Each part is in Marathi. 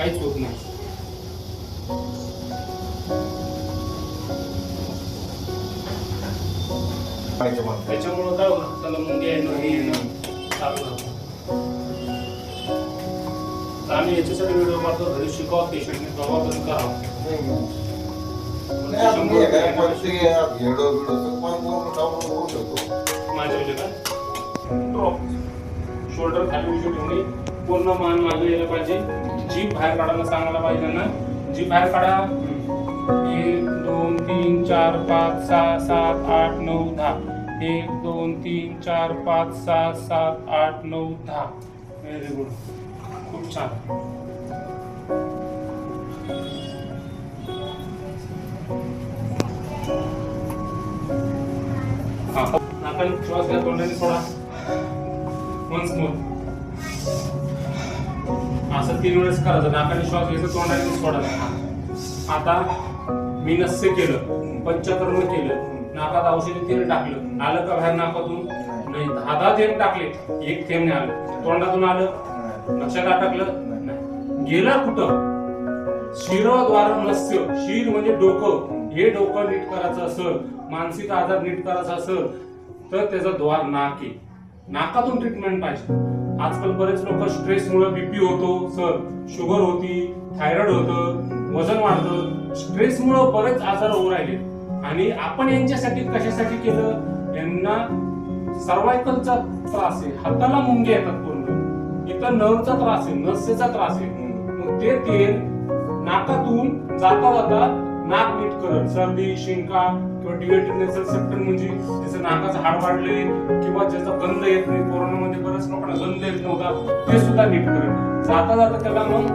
काहीच होत नाही. त्याच्यामुळं काय होतं त्याला मुंगे येणं हे येणं चालू राहतं. आम्ही याच्यासाठी व्हिडिओ करतो घरी शिकावं पेशंटने कसं करावं नाही, आपण हे शोल्डर खाली उशी ठेवणे पूर्ण मान मागे यायला पाहिजे. जीप बाहेर काढायला सांगायला पाहिजे त्यांना. जीप बाहेर काढा. एक दोन तीन चार पाच सहा सात आठ नऊ दहा. एक दोन तीन चार पाच सहा सात आठ नऊ दहा. व्हेरी गुड खूप छान. नाकाने श्वास घ्या तोंडाने सोडा वन्स मोर असं तीन वेळेस करायचं. नाकाने श्वास घ्यायचा तोंडाने सोडायचा आता मी नस्य केलं पंचकर्म केलं नाकात औषधी तेल टाकलं. आलं का बाहेर नाकातून? नाही. दहा दहा थेंब टाकले एक थेंब नाही आलं. तोंडातून आलं लक्षात अटकलं? गेलं कुठं? शिरोद्वार नस्य. शिर म्हणजे डोकं. हे डोकं नीट करायचं असेल मानसिक आजार नीट करायचा असेल तर त्याचा द्वार नाक आहे. नाकातून ट्रीटमेंट पाहिजे. आजकाल बरेच लोक स्ट्रेसमुळे बीपी होतो सर शुगर होती थायरॉइड होतं वजन वाढतं. स्ट्रेसमुळे बरेच आजार होऊ राहिले. आणि आपण यांच्यासाठी कशासाठी केलं? यांना सर्वायकलचा त्रास आहे. हाताला मुंगे येतात पूर्ण. इथं नर्वचा त्रास आहे नसेचा त्रास आहे. मग ते तेल नाकातून जाता जाता नाक नीट करत सर्दी शिंका किंवा डिवेटेड नेसल सेप्टम म्हणजे त्याचं नाकाचं हाड वाढले किंवा ज्याचा गंध येत नाही कोरोनामध्ये बऱ्याच लोकांना गंध येत नव्हता ते सुद्धा नीट करत. जाता जाता त्याला मग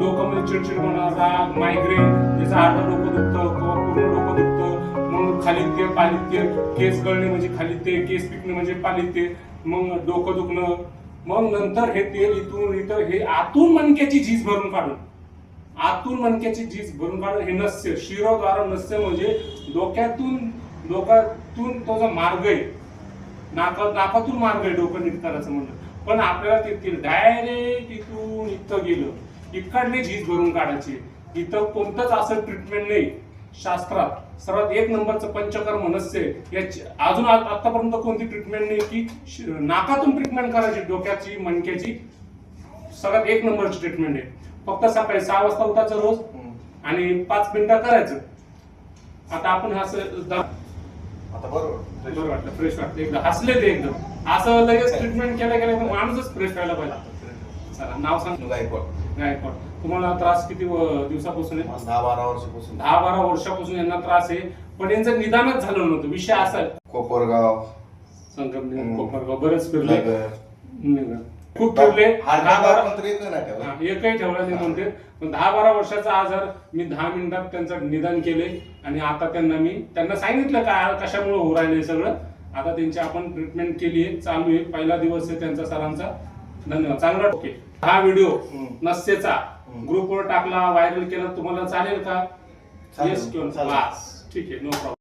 डोकं चिडचिडपणा राग मायग्रेन त्याचं अर्ध डोकं दुखतं किंवा पूर्ण डोकं दुखतं मग खालित्य पालित्य पालीत ते केस गळणे म्हणजे खालित्य ते केस पिकणे म्हणजे पालीत ते मग डोकं दुखणं मग नंतर हे तेल इथून इथं हे आतून मणक्याची झीज भरून काढून आतून मणक्याची झीज भरून काढून हे नस्य शिरोद्वारा नस्य म्हणजे डोक्यातून डोक्यातून तो जो मार्ग आहे नाका नाकातून मार्ग आहे डोकं निघतानाचं म्हणलं पण आपल्याला तिथे डायरेक्ट इथून इथं गेलं इकडली झीज भरून काढायची. इथं कोणतंच असं ट्रीटमेंट नाही. शास्त्रात सर्वात एक नंबरचं पंचकर्म नस्य याची अजून आतापर्यंत कोणती ट्रीटमेंट नाही की नाकातून ट्रीटमेंट करायची डोक्याची मणक्याची सगळ्यात एक नंबरची ट्रीटमेंट आहे. फक्त सकाळी सहा वाजता उठायचं रोज आणि पाच मिनिटं करायचं. आता आपण दा- आता बरोबर. बरं वाटलं फ्रेश वाटलं. एकदम हसले ते एकदम. असं लगेच ट्रीटमेंट केल्या केल्या माणूसच फ्रेश व्हायला पाहिजे. चला नाव सांग. गायकवाड. गायकवाड. तुम्हाला त्रास किती दिवसापासून आहे? दहा बारा वर्षापासून. दहा बारा वर्षापासून यांना त्रास आहे. पण यांचं निदानच झालं नव्हतं. विषय असा. कोपरगाव. संगमनेर. कोपरगाव. बरेच फिरले. खूप हार दहा बारा एकही ठेवला. हा, एकही ठेवला नाही म्हणते. पण दहा बारा वर्षाचा आजार मी दहा मिनिटात त्यांचं निदान केले आणि आता त्यांना मी त्यांना सांगितलं काय कशामुळे होऊ राहिले सगळं आता त्यांची आपण ट्रीटमेंट केली आहे चालू आहे. पहिला दिवस आहे त्यांचा सरांचा. धन्यवाद. चांगला ओके हा व्हिडिओ हम्म. ग्रुपवर टाकला व्हायरल केला तुम्हाला चालेल का? चालेल, येस किंवा चालेल. ठीक आहे. No problem